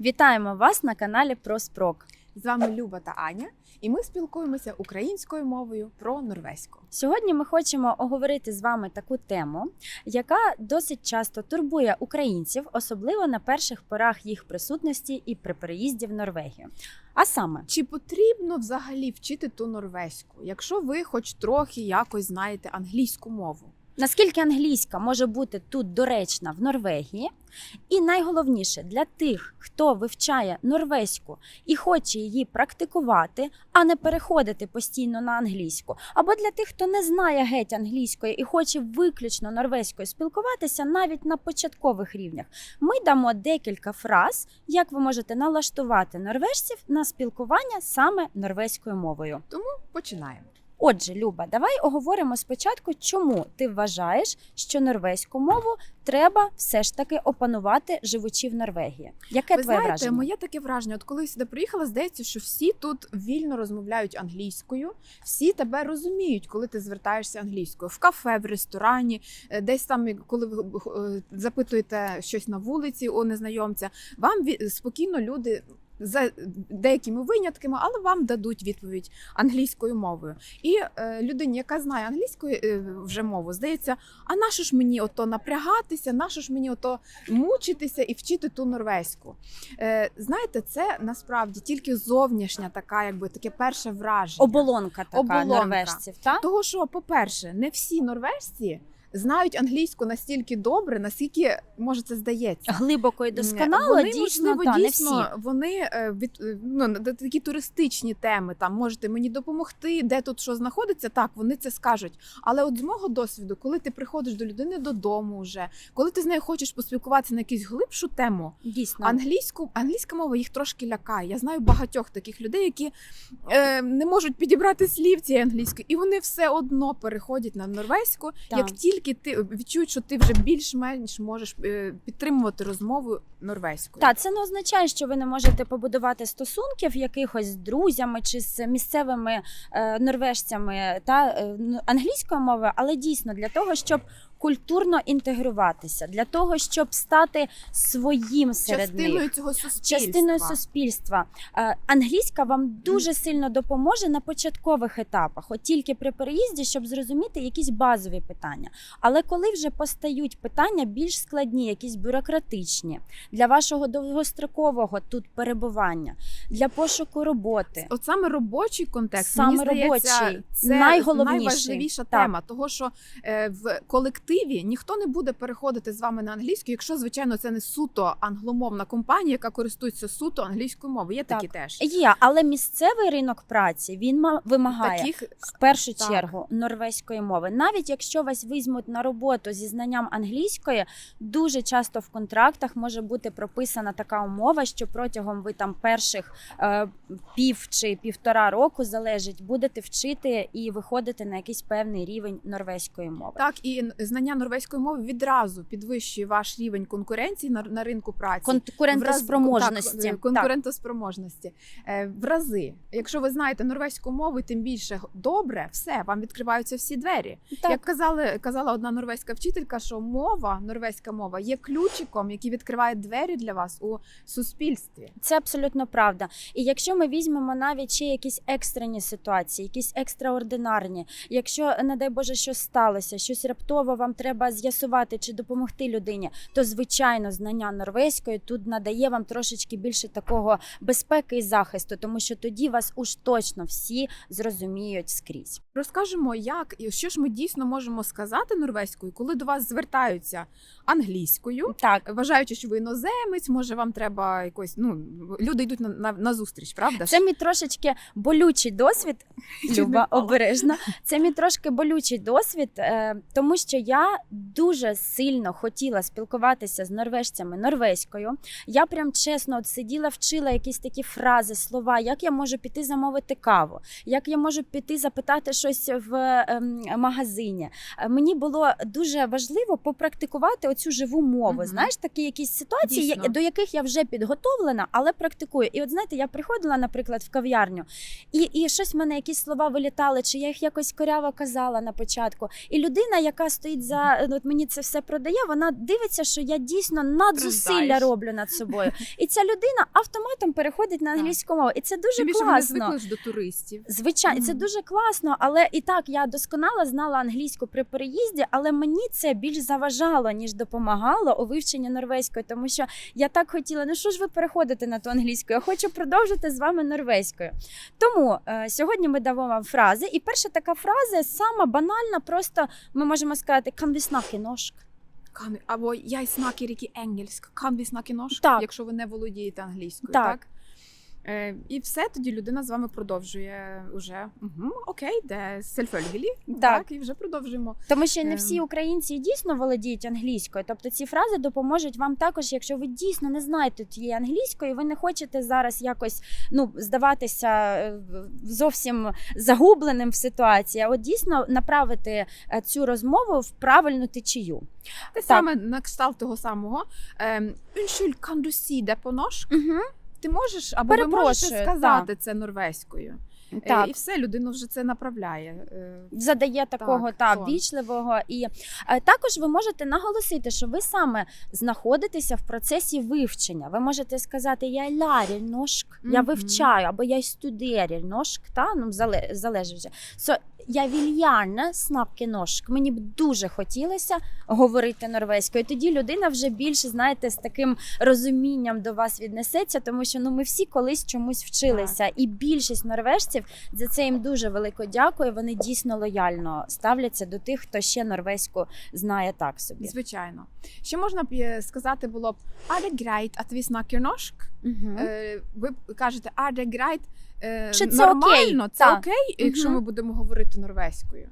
Вітаємо вас на каналі Проспрок. З вами Люба та Аня, і ми спілкуємося українською мовою про норвезьку. Сьогодні ми хочемо оговорити з вами таку тему, яка досить часто турбує українців, особливо на перших порах їх присутності і при переїзді в Норвегію. А саме, Чи потрібно взагалі вчити ту норвезьку, якщо ви хоч трохи якось знаєте англійську мову? Наскільки англійська може бути тут доречна в Норвегії, і найголовніше для тих, хто вивчає норвезьку і хоче її практикувати, а не переходити постійно на англійську, або для тих, хто не знає геть англійської і хоче виключно норвезькою спілкуватися навіть на початкових рівнях. Ми дамо декілька фраз, як ви можете налаштувати норвежців на спілкування саме норвезькою мовою. Тому Починаємо. Отже, Люба, давай оговоримо спочатку, чому ти вважаєш, що норвезьку мову треба все ж таки опанувати, живучи в Норвегії. Яке ви твоє знаєте, враження? моє таке враження. От коли сюди приїхала, здається, що всі тут вільно розмовляють англійською, всі тебе розуміють, коли ти звертаєшся англійською в кафе, в ресторані, е, десь там, коли ви е, запитуєте щось на вулиці у незнайомця, вам спокійно люди. За деякими винятками, але вам дадуть відповідь англійською мовою. І е, людині, яка знає англійську е, вже мову, здається, а нащо ж мені ото напрягатися, нащо ж мені ото мучитися і вчити ту норвезьку? Е, знаєте, це насправді тільки зовнішня така, якби таке перше враження. Оболонка така Оболонка. норвежців, так? Того, що, по-перше, не всі норвежці знають англійську настільки добре, наскільки може це здається. Глибоко і досконало, вони, дійсно, можливо, та, не дійсно, всі. вони е, від е, ну, такі туристичні теми. Там можете мені допомогти, де тут що знаходиться. Так, вони це скажуть. Але от з мого досвіду, коли ти приходиш до людини додому, вже коли ти з нею хочеш поспілкуватися на якусь глибшу тему, Дійсно. англійську англійська мова їх трошки лякає. Я знаю багатьох таких людей, які е, не можуть підібрати слів цієї англійської, і вони все одно переходять на норвезьку, Так. як тільки ти відчують, що ти вже більш-менш можеш е, підтримувати розмову норвезькою. Та це не означає, що ви не можете побудувати стосунків якихось з друзями чи з місцевими е, норвежцями та е, англійською мовою, але дійсно для того, щоб культурно інтегруватися, для того, щоб стати своїм серед них. цього суспільства. Частиною суспільства Е, англійська вам дуже сильно допоможе на початкових етапах, от тільки при переїзді, щоб зрозуміти якісь базові питання. Але коли вже постають питання більш складні, якісь бюрократичні для вашого довгострокового тут перебування, для пошуку роботи. От саме робочий контекст, Саме мені здається, робочий, це Так. тема, того що е, в колективі ніхто не буде переходити з вами на англійську, якщо звичайно це не суто англомовна компанія, яка користується суто англійською мовою. Є такі теж Є, але місцевий ринок праці він ма- вимагає таких в першу Так. чергу норвезької мови. Навіть якщо вас візьмуть на роботу зі знанням англійської, дуже часто в контрактах може бути прописана така умова, що протягом ви там перших е, пів чи півтора року залежить, будете вчити і виходити на якийсь певний рівень норвезької мови. Так, і знання норвезької мови відразу підвищує ваш рівень конкуренції на, на ринку праці. Конкурентоспроможності. Так, Так. конкурентоспроможності. Е, В рази. Якщо ви знаєте норвезьку мову, тим більше добре, все, вам відкриваються всі двері. Так. Як казали, казала одна норвезька вчителька, що мова, норвезька мова, є ключиком, який відкриває двері для вас у суспільстві. Це абсолютно правда. І якщо ми візьмемо навіть ще якісь екстрені ситуації, якісь екстраординарні, якщо, не дай Боже, щось сталося, щось раптово вам треба з'ясувати чи допомогти людині, то звичайно знання норвезької тут надає вам трошечки більше такого безпеки і захисту, тому що тоді вас уж точно всі зрозуміють скрізь. Розкажемо, як і що ж ми дійсно можемо сказати норвезькою, коли до вас звертаються англійською. Так. Вважаючи, що ви іноземець, може вам треба якось. Ну люди йдуть на, на, на зустріч, правда? Це мій трошечки болючий досвід. Люба, обережно. Це мій трошки болючий досвід, е, тому що я дуже сильно хотіла спілкуватися з норвежцями норвезькою. Я прям чесно от сиділа, вчила якісь такі фрази, слова, як я можу піти замовити каву, як я можу піти запитати щось в ем, магазині. Е, Мені було дуже важливо попрактикувати оцю живу мову. Мгм. Знаєш, такі якісь ситуації, Дійсно. я- до яких я вже підготовлена, але практикую. І от знаєте, я приходила, наприклад, в кав'ярню, і, і щось в мене якісь слова вилітали, чи я їх якось коряво казала на початку. І людина, яка стоїть за ну, от мені це все продає, вона дивиться, що я дійсно надзусилля роблю над собою. І ця людина автоматом переходить на англійську мову. І це дуже вони класно. звикли до туристів. Звичайно, це дуже класно, але і так я досконало знала англійську при переїзді, але мені це більш заважало ніж допомагало у вивченні норвезької, тому що я так хотіла, ну що ж ви переходите на ту англійську? Я хочу продовжити з вами норвезькою. Тому е, сьогодні ми дамо вам фрази, і перша така фраза сама банальна, просто ми можемо сказати «Kan vi snakke norsk?» Kan, або я snakker ikke engelsk, kan vi snakke norsk, Так. якщо ви не володієте англійською. Так. Так. Е, і все, тоді людина з вами продовжує уже. Угу, окей, де сельфельгелі. Так. Так, і вже продовжуємо. Тому що не Ем. всі українці дійсно володіють англійською. Тобто ці фрази допоможуть вам також, якщо ви дійсно не знаєте тієї англійської, ви не хочете зараз якось ну здаватися е, зовсім загубленим в ситуації. А от дійсно направити е, цю розмову в правильну течію. Те саме на кшталт того самого. Si det på norsk? Угу. Ти можеш або ви можете сказати це норвезькою. Е, Так. І все, людина вже це направляє. Е, Задає такого Так, та тон. вічливого, і е, також ви можете наголосити, що ви саме знаходитеся в процесі вивчення. Ви можете сказати Я лярір ношк, я вивчаю, або я студерір ношк, та ну зале- залежить. вже. So, я вільярна снапки ношк. Мені б дуже хотілося говорити норвезькою. Тоді людина вже більше знаєте з таким розумінням до вас віднесеться, тому що ну ми всі колись чомусь вчилися, і більшість норвежців за це їм дуже велико дякую. Вони дійсно лояльно ставляться до тих, хто ще норвезьку знає так собі. Звичайно. Ще можна б е, сказати було б «Er det greit at vi snakker norsk?» Мгм. Е, Ви кажете а де грайт Е, Що це нормально, окей, це так. окей, якщо ми будемо говорити норвезькою.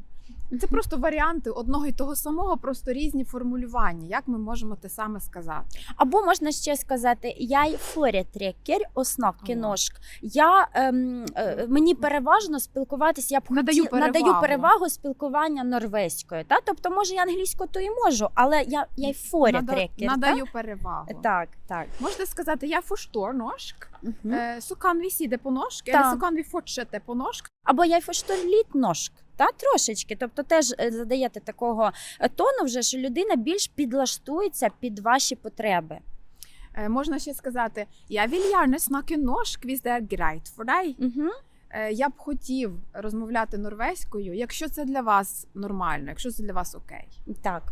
Це просто варіанти одного і того самого, просто різні формулювання. Як ми можемо те саме сказати? Або можна ще сказати Я форітрекер оснаки О. ножк. Я ем, е, мені переважно спілкуватися. Я б Надаю хотіла- надаю перевагу. перевагу спілкування норвезькою. Та тобто, може, я англійською то і можу, але я, я й форітрекер. надаю перевагу. Так, так. Можете сказати «Я forstår norsk», Мгм. е, «Så kan vi si det på norsk», Так. або «Så kan vi fortsette på norsk». Або я фоштоліт ножк. Та трошечки, тобто теж е, задаєте такого е, тону, вже що людина більш підлаштується під ваші потреби. Е, Можна ще сказати «Я vil смаки snakke norsk hvis det er greit for deg». Угу. Е, Я б хотів розмовляти норвезькою, якщо це для вас нормально, якщо це для вас окей. Так,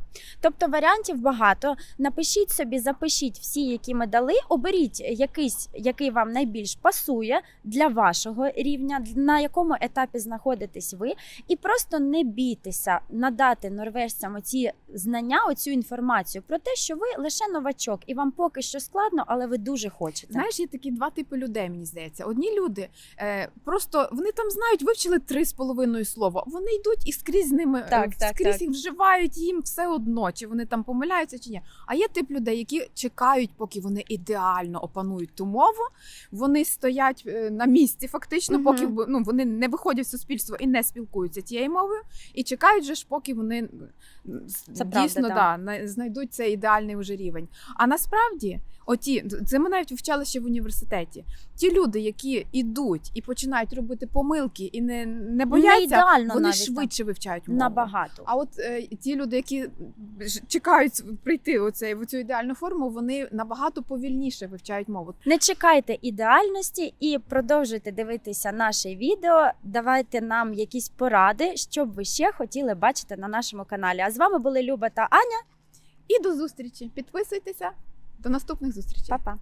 тобто варіантів багато. Напишіть собі, запишіть всі, які ми дали. Оберіть якийсь, який вам найбільш пасує для вашого рівня, на якому етапі знаходитесь ви, і просто не бійтеся надати норвежцям оці знання, оцю інформацію про те, що ви лише новачок, і вам поки що складно, але ви дуже хочете. Знаєш, є такі два типи людей, мені здається. Одні люди е, просто вони там знають, вивчили три з половиною слова. Вони йдуть і скрізь з ними е, Так, так, скрізь так. їх вживають їм все одно, чи вони там помиляються, чи ні. А є тип людей, які чекають, поки вони ідеально опанують ту мову. Вони стоять е, на місці, фактично, Мгм. поки ну, вони не виходять в суспільство і не спілкуються тією мовою, і чекають же ж, поки вони Це правда, дійсно да. да, на- знайдуть цей ідеальний уже рівень. А насправді, оті, це ми навіть вивчали ще в університеті. Ті люди, які ідуть і починають робити помилки і не, не не бояться, ідеально вони навіть швидше вивчають мову. набагато. А от е, ті люди, які чекають прийти оцей, в цю ідеальну форму, вони набагато повільніше вивчають мову. Не чекайте ідеальності і продовжуйте дивитися наше відео. Давайте нам якісь поради, що б ви ще хотіли бачити на нашому каналі. А з вами були Люба та Аня. І до зустрічі! Підписуйтеся. До наступних зустрічей. Па-па!